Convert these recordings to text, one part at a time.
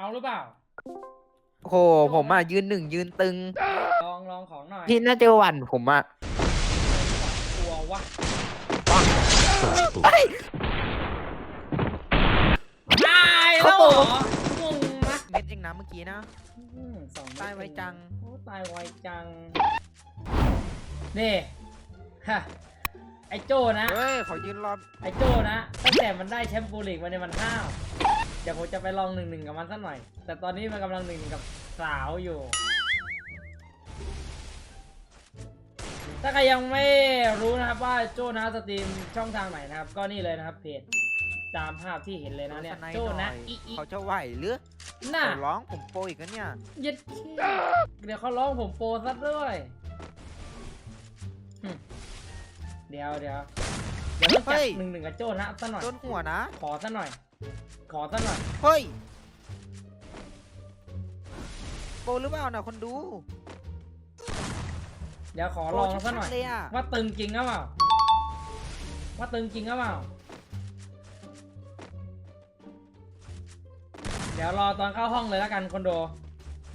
เอาหรือเปล่า โอ้โหผมอะยืนหนึ่งยืนตึง ลองลองของหน่อยพี่น่าจะหวั่นผมอะตัววะเฮ้ย ตายแล้วเหรอ งงนะเม็ดเองนะเมื่อกี้นะ อืมสองเม็ดตายไวจัง โอ้ตายไวจัง นี่ฮะไอโจ้นะ เฮ้ยขอยืนรอไอโจ้นะ ตั้งแต่มันได้แชมป์โปรลีกมาเนี่ยมันห้าว เดี๋ยวผมจะไปลองหนึ่งหนึ่งกับมันสักหน่อย แต่ตอนนี้มันกำลังหนึ่งกับสาวอยู่ ถ้าใครยังไม่รู้นะครับว่าโจ้นะสตรีมช่องทางไหนนะครับ ก็นี่เลยนะครับเพจตามภาพที่เห็นเลยนะเนี่ยสได์โจ้หนะอยอีอีเขาจะไหวหรือน่ะเขาร้องผมโปรอีกแล้วเนี่ยเย็ดเข้เดี๋ยวเขาร้องผมโปรซะด้วยหึเดี๋ยวเดี๋ยวเดี๋ยวต้องจัดหนึ่งหนึ่งกับโจ้นะซะหน่อยโดนหัวนะ ขอซะหน่อย ขอซะหน่อยเฮ้ยโปรหรือเปล่านะคนดูเดี๋ยวขอลองซะหน่อยโปรชัดๆเลยอะว่าตึงจริงหรือเปล่า ว่าตึงจริงหรือเปล่า เดี๋ยวรอตอนเข้าห้องเลยแล้วกันคอนโด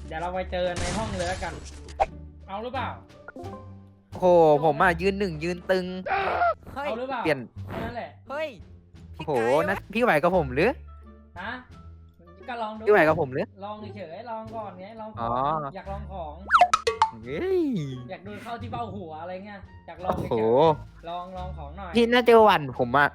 เดี๋ยวเราไปเจอในห้องเลยแล้วกัน เอาหรือเปล่า โอ้โหผมอะยืนหนึ่งยืนตึง เฮ้ย เอาหรือเปล่าเปลี่ยนแค่นั่นแหละ เฮ้ยพี่ โอ้โหกายวะนะพี่ไหวกับผมหรือฮะก็ลองดูพี่ไหวกับผมหรือ ลองเฉยๆลองก่อนไงลองขอ๋ออ งอยากลองของ เฮ้ยอยากดูเข้าที่เบ้าหัวอะไรเงี้ยอยากลองโอ้เฉโหยๆลองลองของหน่อยพี่น่าจะหวั่นผมอะ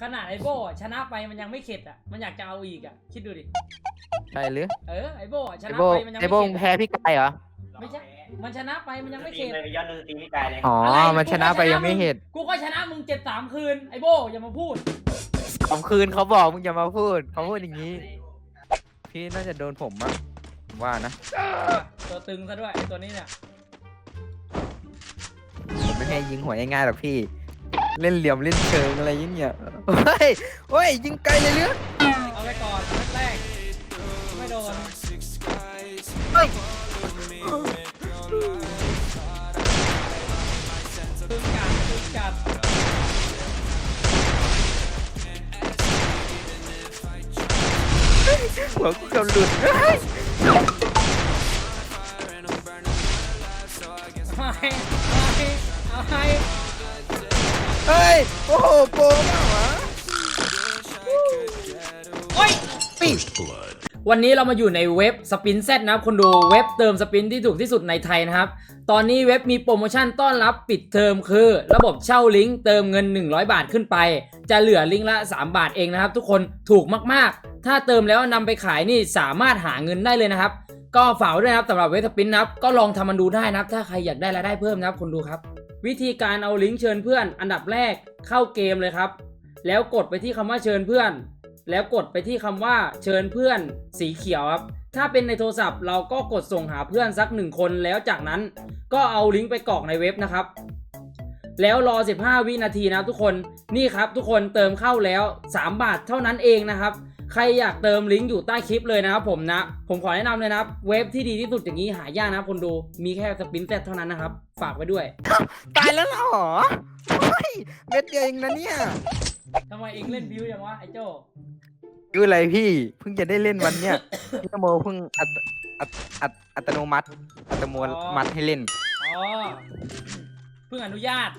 ขนาดไอโบอะชนะไปมันยังไม่เข็ดอะมันอยากจะเอาอีกอะคิดดูดิใช่หรือเออไอโบอะชไอนะโบไปมันยังไอไม่โบเข็ดแพ้พี่กายเหรอ ไม่ใช่ มันชนะไปมันยังไม่ตีเข็ดเลยไปย้อนดูตีพี่กายเลยอ๋ออะไรมันชนะไปยังไม่เห็นกูก็ชนะมึงเจ็ดสามคืนไอโบอย่ามาพูดสองคืนเขาบอกมึงอย่ามาพูด เขาพูดอย่างนี้ พี่น่าจะโดนผมอะผมว่านะ ตัวตึงซะด้วยไอตัวนี้เนี่ย ผมไม่ให้ยิงหัวง่ายๆหรอกพี่ เล่นเหลี่ยมเล่นเชิงอะไรอย่างเงี้ยเฮ้ยเฮ้ยยิงไกลเลยเรือเอาไปก่อนนัดแรกไม่โดนเฮ้ย ตึงกัดตึงกัดหัวกูเกือบหลุดเฮ้ยเอาให้เอาให้เอาให้เฮ้ย โอ้โหโปรมากวะ โอ้ยปิด วันนี้เรามาอยู่ในเว็บสปินเซตนะครับคนดูเว็บเติมสปินที่ถูกที่สุดในไทยนะครับ ตอนนี้เว็บมีโปรโมชั่นต้อนรับปิดเทอมคือ ระบบเช่าลิงก์เติมเงิน 100 บาทขึ้นไป จะเหลือลิงก์ละ 3 บาทเองนะครับ ทุกคนถูกมากๆ ถ้าเติมแล้วนำไปขายนี่สามารถหาเงินได้เลยนะครับ ก็ฝากด้วยนะครับสำหรับเว็บสปินนะครับก็ลองทำมันดูได้นะครับ ถ้าใครอยากได้รายได้เพิ่มนะครับคนดูครับ วิธีการเอาลิงก์เชิญเพื่อน อันดับแรกเข้าเกมเลยครับ แล้วกดไปที่คำว่าเชิญเพื่อน แล้วกดไปที่คำว่าเชิญเพื่อนสีเขียวครับ ถ้าเป็นในโทรศัพท์เราก็กดส่งหาเพื่อนสักหนึ่งคนแล้วจากนั้นก็เอาลิงก์ไปกรอกในเว็บนะครับ แล้วรอ 15 วินาทีนะครับทุกคนนี่ครับทุกคนเติมเข้าแล้ว 3 บาทเท่านั้นเองนะครับ ใครอยากเติมลิงก์อยู่ใต้คลิปเลยนะครับผมนะ ผมขอแนะนำเลยนะครับเว็บที่ดีที่สุดอย่างนี้หายากนะครับคนดูมีแค่สปินเซ็ตเท่านั้นนะครับ ฝากไว้ด้วยตายแล้วเหรอเฮ้ยเม็ดเดียวเองนะเนี่ย ทำไมเองเล่นบิวอย่างวะไอ้โจ คืออะไรพี่เพิ่งจะได้เล่นวันเนี้ยพี่นโมเพิ่งอัตอัตอัตอัตโนมัติ อัตโนมัติให้เล่นอ๋อ เพิ่งอนุญาต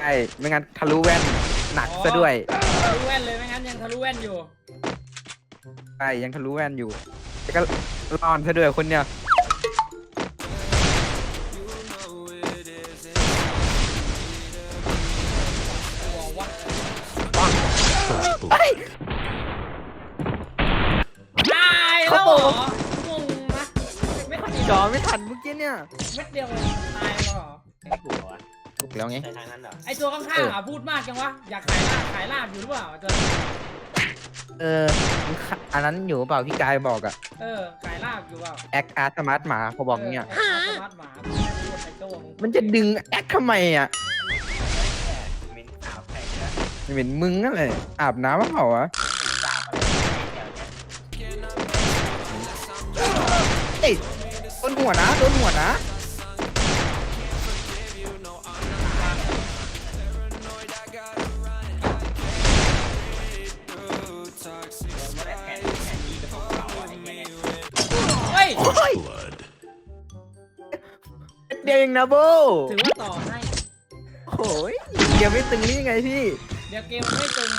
ใช่ไม่งั้นทะลุแว่นหนักซะด้วยทะลุแว่นเลยไม่งั้นยังทะลุแว่นอยู่ใช่ยังทะลุแว่นอยู่แต่ก็รอนซะด้วยคนเนี้ย กี้เนี่ยเม็ดเดียวเลยตายแล้วเหรอถูกเหรอวะถูกแล้วไง ใช่ทางนั้นเหรอไอตัวข้างๆอะพูดมากจังวะอยากขายลาบขายลาบอยู่หรือเปล่าตัวเอออันนั้นอยู่เปล่าพี่กายบอกอะเออขายลาบอยู่เปล่าแอคอาร์สมาร์ทหมาเขาบอกเนี่ยเออสมาร์ทหมาพูดไอโจ้มึงมันจะดึงแอคทำไมอะมินสาวใครเนี่ยเหม็นมึงนั่นเลยอาบน้ำมะเปล่าวะ หัวนะโดนหัวนะเฮ้ยเดียวเองนะโบถือว่าต่อให้ โอ้ยเดียวไม่ตึงนี่ไงพี่ เดี๋ยวเกมไม่ตึง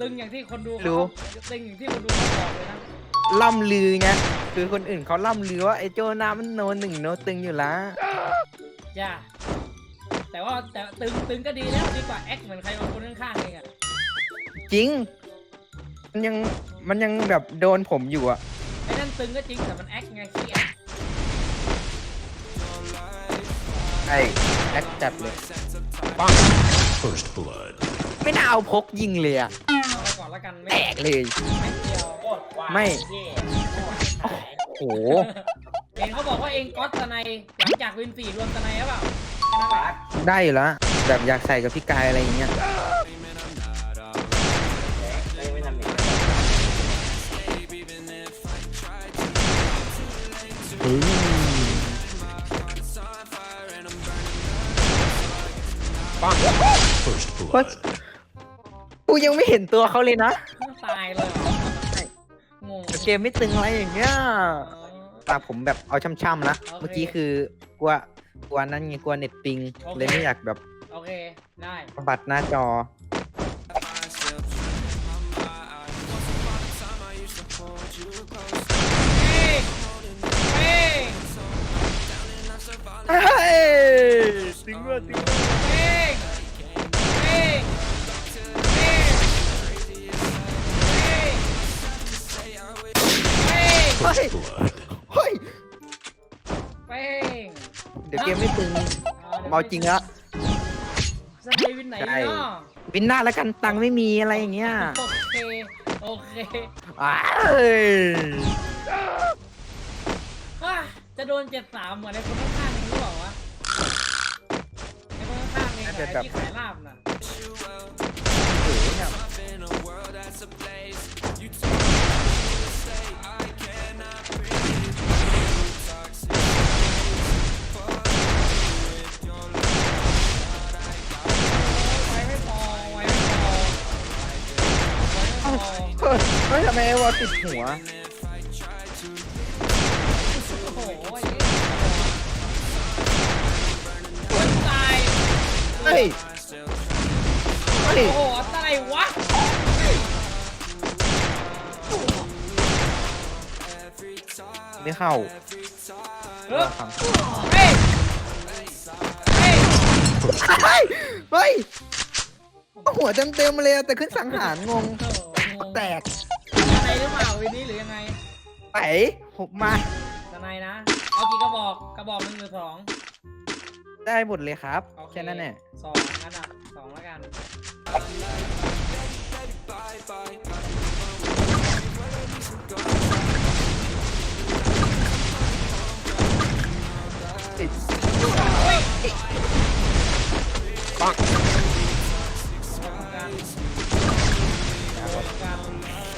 ตึงอย่างที่คนดูเขารู้ ตึงอย่างที่คนดูบอกเลยนะ ล่ำลือไงคือคนอื่นเขาล่ำลือว่าไอ้โจนามันโนหนึ่งโนตึงอยู่ละจ้าแต่ว่าแต่ตึงตึงก็ดีแล้วดีกว่าแอคเหมือนใครบางคนข้างๆเองอะจริง มันยังมันยังแบบโดนผมอยู่อะไอ้นั่นตึงก็จริงแต่มันแอคไงขี้แอคไอ้แอคจัดเลย First blood. ไม่น่าเอาพกยิงเลยอะเอาไปก่อนละกันไม่แตกเลย ไม่เดียวโคตรกว้างไม่เย่โคตรขายโอ้โห เห็นเขาบอกว่าเองก๊อตสไนยหลังจากวินสี่รวมสไนยหรือเปล่าแค่นั้นแหละบัสได้อยู่แล้วแบบอยากใส่กับพี่กายอะไรอย่างเงี้ยเลยไม่ทำอย่างนี้เฮ้ย First ว่า blood. กูยังไม่เห็นตัวเขาเลยนะ ตายเลยเหรองง เกมไม่ตึงอะไรอย่างเงี้ยตาผมแบบเอาช่ำๆนะโอเคเมื่อกี้คือกลัวกลัวนั่นไงกลัวเน็ตปิงโอเคเลยไม่อยากแบบโอเค ได้บัดหน้าจอ เฮ้ย เฮ้ย เฮ้ย ฮ้ย First blood. เฮ้ย เป้งเดี๋ยวเกมไม่ตึงเมาจริงแล้วสไนวินไหนใช่เนาะวินหน้าแล้วกันตังค์ไม่มีอะไรอย่างเงี้ยโอเค โอเคอ้ายอะจะโดนเจ็ดสามเหมือนในคนข้างๆเองหรือเปล่าวะในคนข้างๆเองอะไอ้ที่ขายลาบน่ะโอ้โหเนี่ย ไว้ไม่พอไว้ไม่พอไว้ไม่พอ เฮ้ยเฮ้ยทำไมไอ้วอลติดหัว โอ้โหคนตาย เฮ้ย เฮ้ย โอ้โหอะไรวะ ไม่เข้าเฮ้ยฟังเฮ้ยเฮ้ยเฮ้ยเฮ้ยหัวเต็มเต็มๆเลยอะแต่ขึ้นสังหารงงโอ้โหงงแตกอะไรหรือเปล่าวินนี้หรือยังไงไปหุบมาทนายนะเอากี่กระบอกกระบอกหนึ่งหรือสองได้หมดเลยครับโอเแค่นั้นแหละสองงั้นอะสองแล้วกัน ปัง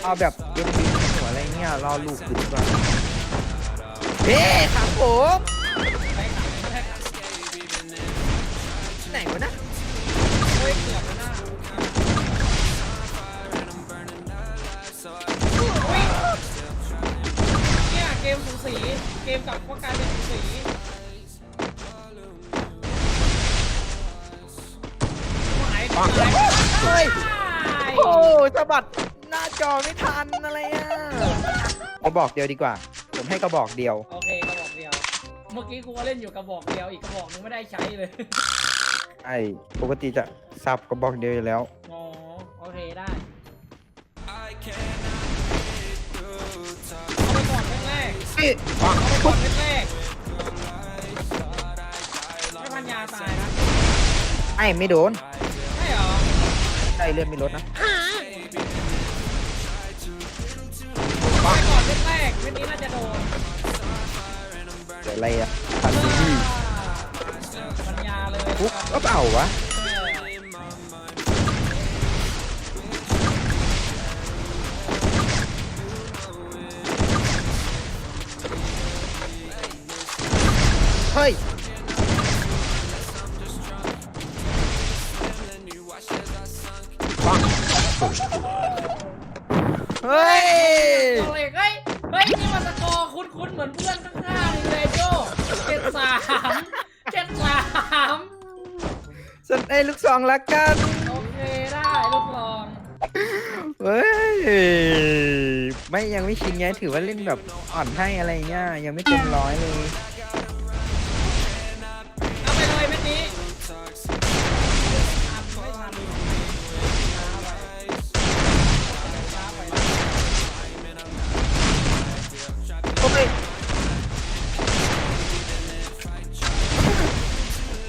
เอาแบบเย็นดีหัวอะไรเงี้ยรอลูกดูก่อนเฮ้ครับผมไหนวะนะเฮ้ยเกือบแล้วนะเฮ้ยเนี่ยเกมสูสี เกมกับก็กลายเป็นสูสี หายไปเฮ้ยหายโอ้สะบัดหน้าจอไม่ทันอะไรอะกระบอกเดียวดีกว่า ผมให้กระบอกเดียว โอเคกระบอกเดียว เมื่อกี้กูก็เล่นอยู่กระบอกเดียวอีกกระบอกนึงไม่ได้ใช้เลย ไอ้ปกติจะสับกระบอกเดียวอยู่แล้ว อ๋อโอเคได้เอาไปก่อนแรกนี่ๆเอาไปก่อนแรกๆไม่พันยาตายนะไอ้ไม่โดนใช่เหรอ ใจเลื่อนไม่ลดนะเอาไปก่อนแรกๆเม็ดนี้น่าจะโดนเดี๋ยวอะไรอะทันทีพันยาเลยปุ๊บก็เปล่าวะเออเฮ้ย เฮ้ยเอาเลยเฮ้ยเฮ้ยนี่มันสกอร์คุ้นๆเหมือนเพื่อนข้างๆเลยโจ้เจ็ดสามเจ็ดสามสันไอ้ลูกซองละกัน โอเคได้ลูกลองเฮ้ย ไม่ยังไม่ชินไงถือว่าเล่นแบบอ่อนให้อะไรเงี้ยยังไม่เต็มร้อยเลย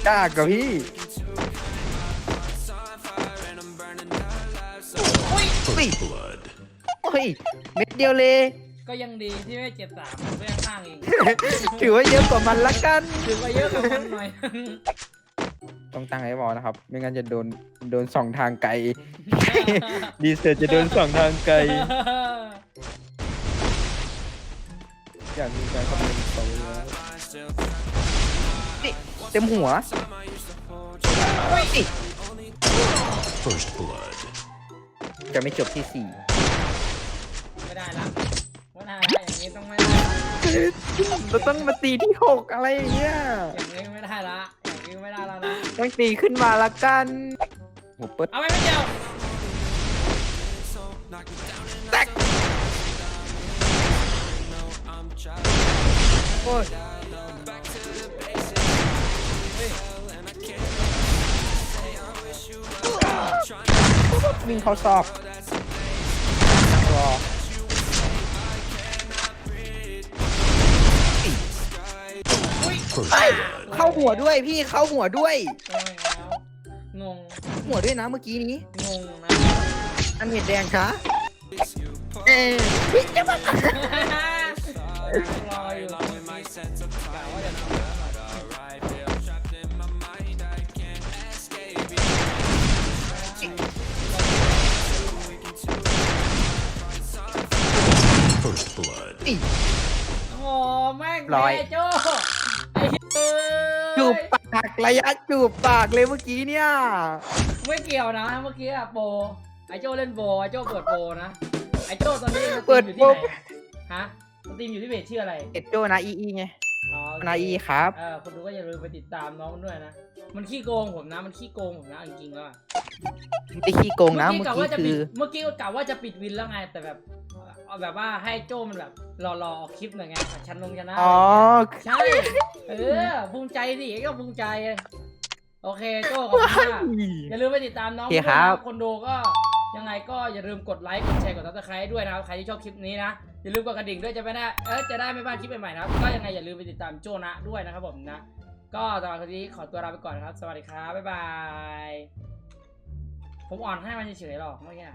กล้ากับพี่ First blood. โอ้ยเม็ดเดียวเลย ก็ยังดีที่ไม่เจ็บสามเพื่อนข้างเองถือว่าเยอะกว่ามันละกัน ถือว่าเยอะกว่ามันหน่อย ต้องตั้งไอ้บอลนะครับ ไม่งั้นจะโดนโดนสองทางไกล ดีเซลจะโดนสองทางไกล อยากมีการคำนึงโตแล้วนี่ เต็มหัวเฮ้ย First blood. จะไม่จบที่สี่ไม่ได้ละว่าได้ละอย่างนี้ต้องไม่ได้ละเราต้องมาตีที่หกอะไรอย่างเงี้ยอย่างนี้ไม่ได้ละอย่างนี้ไม่ได้แล้วนะต้องตีขึ้นมาละกันโหเปิดเอาไปไม่เดียวแตกโอ้ย วิ่งเข้าซอกนั่งรอ First เอ้ย blood. เข้าหัวด้วยพี่เข้าหัวด้วยโอ้ยแล้วงงหัวด้วยนะเมื่อกี้นี้ งงนะอันเห็ดแดงคะเอ๊ะพี่จะมา รออยู่กะว่าจะทำ blood. โอ้แม่งร้อย แม่โจ้ไอ้เฮ้ยจูบปากระยะจูบปากเลยเมื่อกี้เนี่ย ไม่เกี่ยวนะเมื่อกี้อะโปรไอ้โจ้เล่นโปรไอ้โจ้เปิดโปรนะไอ้โจ้ตอนนี้สตรีมอยู่ที่ไหนฮะสตรีมอยู่ที่เพจชื่ออะไรเอ็ดโจนะอีอีไง อ๋อโอเคนาอีครับ เออคนดูก็อย่าลืมไปติดตามน้องมันด้วยนะ มันขี้โกงผมนะ มันขี้โกงผมนะจริงๆแล้วอะไม่ได้ขี้โกงนะเมื่เมื่ออกี้กะกี้ว่าจะคืปิดอ เมื่อกี้ก็กะว่าจะปิดวินแล้วไง แต่แบบเอาแบบว่าให้โจ้มันแบบรอรอออกคลิปหน่อยไงชันลงชนะอ๋อ ใช่ เออภูมิใจดิก็ภูมิใจ โอเคโจ้ขอบคุณมากอย่าลืมไปติดตามน้องโอเคครับ ด้วยนะคนดูก็ ยังไงก็อย่าลืมกดไลค์กดแชร์กดซับสไครต์ด้วยนะครับใครที่ชอบคลิปนี้นะอย่าลืมกดกระดิ่งด้วยจะไม่ได้เออจะได้ไม่พลาดคลิปใหม่ๆนะครับก็ยังไงอย่าลืมไปติดตามโจนะด้วยนะครับผมนะ ก็สำหรับวันนี้ขอตัวลาไปก่อนนะครับ สวัสดีครับบ๊ายบายผมอ่อนให้มันเฉยๆหรอกเมื่อกี้